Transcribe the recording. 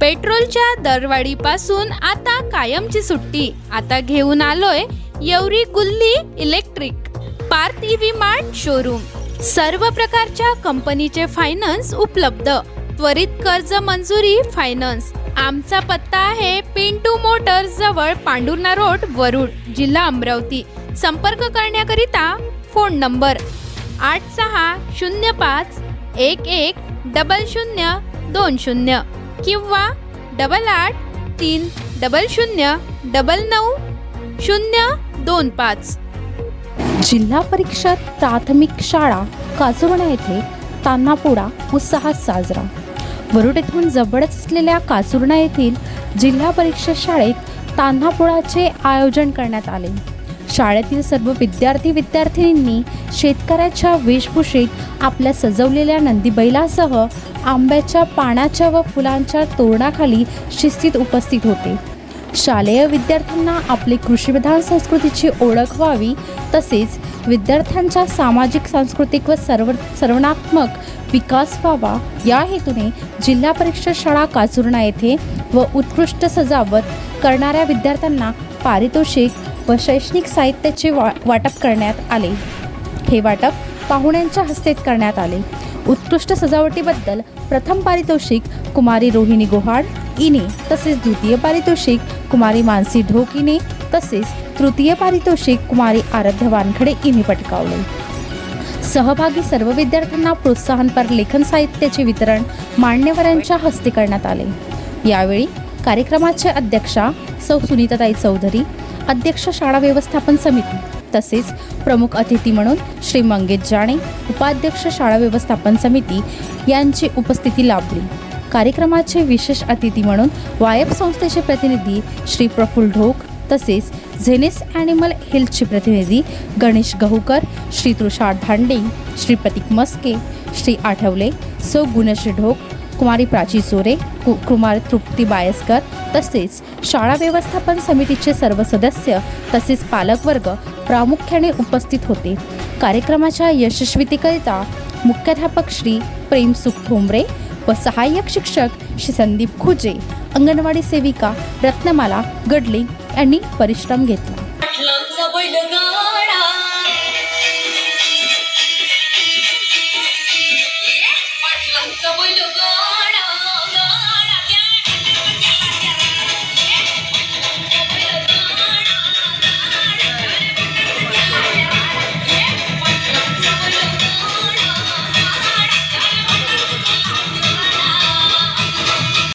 पेट्रोलच्या दरवाढीपासून आता कायमची सुट्टी. आता घेऊन आलोय येवरी गुल्ली electric. Parth EV mart showroom सर्व प्रकारच्या कंपनीचे फायनान्स उपलब्ध. त्वरित कर्ज मंजुरी फायनान्स आमचा पत्ता आहे पिंटू मोटर्स जवळ पांडुर्णा रोड वरुड जिल्हा अमरावती. संपर्क करण्याकरिता फोन नंबर आठ सहा शून्य पाच एक एक डबल शून्य दोन शून्य. किंवा डबल आठ तीन डबल शून्य डबल नऊ शून्य दोन पाच. जिल्हा परिषद प्राथमिक शाळा काजवणा येथे तान्हापोळा उत्साहात साजरा. वरुड येथून जवळच असलेल्या काचुर्णा येथील जिल्हा परिषद शाळेत तान्हापोळाचे आयोजन करण्यात आले. शाळेतील सर्व विद्यार्थी विद्यार्थिनींनी शेतकऱ्याच्या वेशभूषेत आपल्या सजवलेल्या नंदीबैलासह आंब्याच्या पानाच्या व फुलांच्या तोरणाखाली शिस्तीत उपस्थित होते. शालेय विद्यार्थ्यांना आपली कृषीविधान संस्कृतीची ओळख व्हावी तसेच विद्यार्थ्यांच्या सामाजिक सांस्कृतिक व सर्व सर्वनात्मक विकास व्हावा या हेतूने जिल्हा परिषद शाळा काचुर्णा येथे व उत्कृष्ट सजावट करणाऱ्या विद्यार्थ्यांना पारितोषिक व शैक्षणिक साहित्याचे वा वाटप करण्यात आले. हे वाटप पाहुण्यांच्या हस्ते करण्यात आले. उत्कृष्ट सजावटीबद्दल प्रथम पारितोषिक कुमारी रोहिणी गोहाड इने तसेच द्वितीय पारितोषिक कुमारी मानसी ढोक इने तसेच तृतीय पारितोषिक कुमारी आराध्य वानखडे इने पटकावले. सहभागी सर्व विद्यार्थ्यांना प्रोत्साहनपर लेखन साहित्याचे वितरण मान्यवरांच्या हस्ते करण्यात आले. यावेळी कार्यक्रमाचे अध्यक्षा सौ सुनीताताई चौधरी अध्यक्ष शाळा व्यवस्थापन समिती तसेच प्रमुख अतिथी म्हणून श्री मंगेश जाणे उपाध्यक्ष शाळा व्यवस्थापन समिती यांची उपस्थिती लाभली. कार्यक्रमाचे विशेष अतिथी म्हणून वायब संस्थेचे प्रतिनिधी श्री प्रफुल्ल ढोक तसेच झेनेस ॲनिमल हेल्थचे प्रतिनिधी गणेश गहुकर श्री तुषार धांडे श्री प्रतीक मस्के श्री आठवले सौ गुणश्री ढोक कुमारी प्राची सोरे कु कुमार तृप्ती बायस्कर तसेच शाळा व्यवस्थापन समितीचे सर्व सदस्य तसेच पालकवर्ग प्रामुख्याने उपस्थित होते. कार्यक्रमाच्या यशस्वीतेकरिता मुख्याध्यापक श्री प्रेमसुख ठोंबरे व सहाय्यक शिक्षक श्री संदीप खुजे अंगणवाडी सेविका रत्नमाला गडलिंग यांनी परिश्रम घेतला.